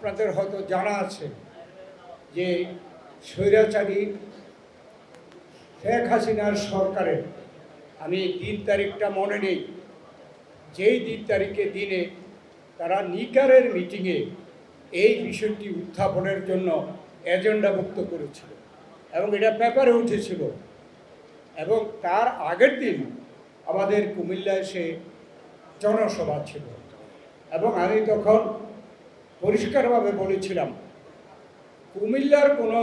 আপনাদের হয়তো জানা আছে যে স্বৈরাচারী শেখ হাসিনার সরকারের আমি দিন তারিখটা মনে নেই, যেই দিন তারিখে দিনে তারা নিকারের মিটিংয়ে এই বিষয়টি উত্থাপনের জন্য এজেন্ডাভুক্ত করেছিল এবং এটা পেপারে উঠেছিল এবং তার আগের দিন আমাদের কুমিল্লায় সে জনসভা ছিল এবং আমি তখন পরিষ্কারভাবে বলেছিলাম, কুমিল্লার কোনো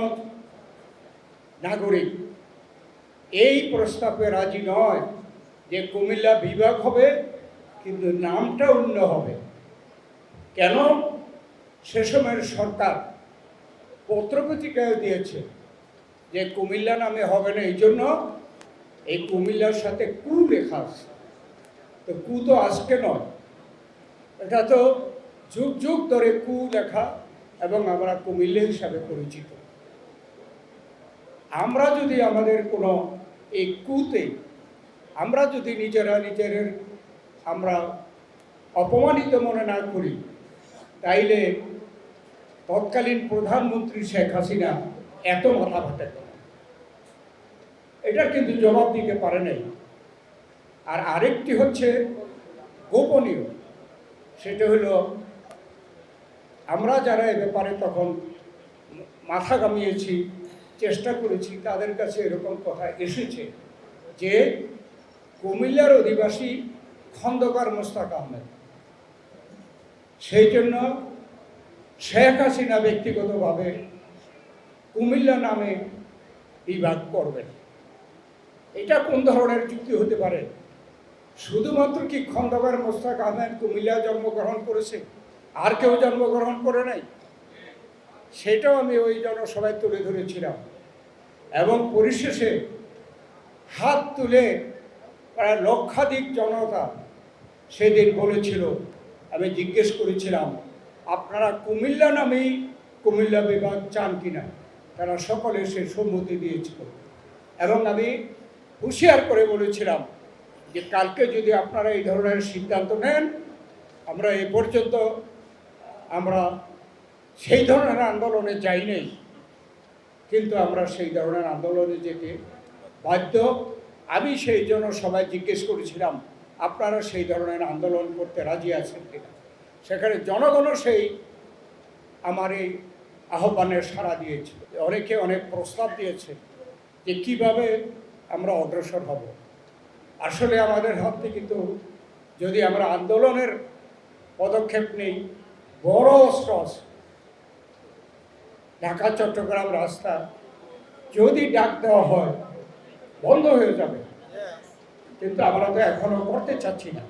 নাগরিক এই প্রস্তাবে রাজি নয় যে কুমিল্লা বিভাগ হবে, কিন্তু নামটা অন্য হবে। কেন? সে সময়ের সরকার পত্রপত্রিকায় দিয়েছে যে কুমিল্লা নামে হবে না, এই জন্য এই কুমিল্লার সাথে কু লেখা আছে। তো কু তো আজকে নয়, এটা তো যুগ যুগ ধরে কু লেখা এবং আমরা কুমিল্লে হিসাবে পরিচিত। আমরা যদি আমাদের কোনো এই কুতে আমরা যদি নিজেরা নিজের আমরা অপমানিত মনে না করি, তাইলে তৎকালীন প্রধানমন্ত্রী শেখ হাসিনা এত মাথা করে এটার কিন্তু জবাব দিতে পারে নাই। আর আরেকটি হচ্ছে গোপনীয়, সেটা হলো আমরা যারা এ ব্যাপারে তখন মাথা কামিয়েছি চেষ্টা করেছি, তাদের কাছে এরকম কথা এসেছে যে কুমিল্লার অধিবাসী খন্দকার মোস্তাক আহমেদ। সেই জন্য শেখ হাসিনা ব্যক্তিগতভাবে কুমিল্লা নামে বিভাগ করবেন এটা কোন ধরনের চুক্তি হতে পারে? শুধুমাত্র কি খন্দকার মোস্তাক আহমেদ কুমিল্লা জন্মগ্রহণ করেছে? আর কেউ জন্মগ্রহণ করে নাই। সেটাও আমি ওই জনসভায় তুলে ধরেছিলাম। এবং পরিশেষে হাত তুলে প্রায় লক্ষাধিক জনতা সেদিন বলেছিল, আমি জিজ্ঞেস করেছিলাম, আপনারা কুমিল্লা নামেই কুমিল্লা বিভাগ চান কিনা? তারা সকলে সে সম্মতি দিয়েছিল। এবং আমি হুঁশিয়ার করে বলেছিলাম যে, কালকে যদি আপনারা এই ধরনের সিদ্ধান্ত নেন, আমরা এ পর্যন্ত আমরা সেই ধরনের আন্দোলনে যাই নাই, কিন্তু আমরা সেই ধরনের আন্দোলনে যেতে বাধ্য। আমি সেই জন্য সবাই জিজ্ঞেস করেছিলাম, আপনারা সেই ধরনের আন্দোলন করতে রাজি আছেন কিনা? সেখানে জনগণও সেই আমার এই আহ্বানের সাড়া দিয়েছে। অনেকে অনেক প্রস্তাব দিয়েছে যে কীভাবে আমরা অগ্রসর হব। আসলে আমাদের হাতে কিন্তু যদি আমরা আন্দোলনের পদক্ষেপ নেই বড় অস্ত্র আছে। ঢাকা, চট্টগ্রাম রাস্তা যদি ডাক দেওয়া হয়, বন্ধ হয়ে যাবে। কিন্তু আমরা তো এখনও করতে চাচ্ছি না।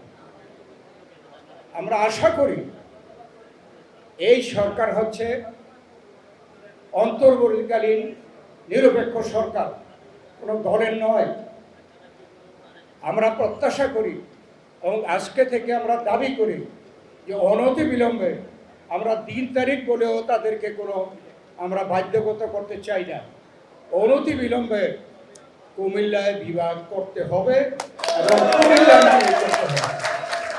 আমরা আশা করি এই সরকার হচ্ছে অন্তর্বর্তীকালীন নিরপেক্ষ সরকার, কোনো দলের নয়। আমরা প্রত্যাশা করি এবং আজকে থেকে আমরা দাবি করি যে অনতি বিলম্বে আমরা দিন তারিখ বলেও তাদেরকে কোনো আমরা বাধ্যগত করতে চাই না। অনতি বিলম্বে কুমিল্লায় বিভাগ করতে হবে এবং কুমিল্লা করতে হবে।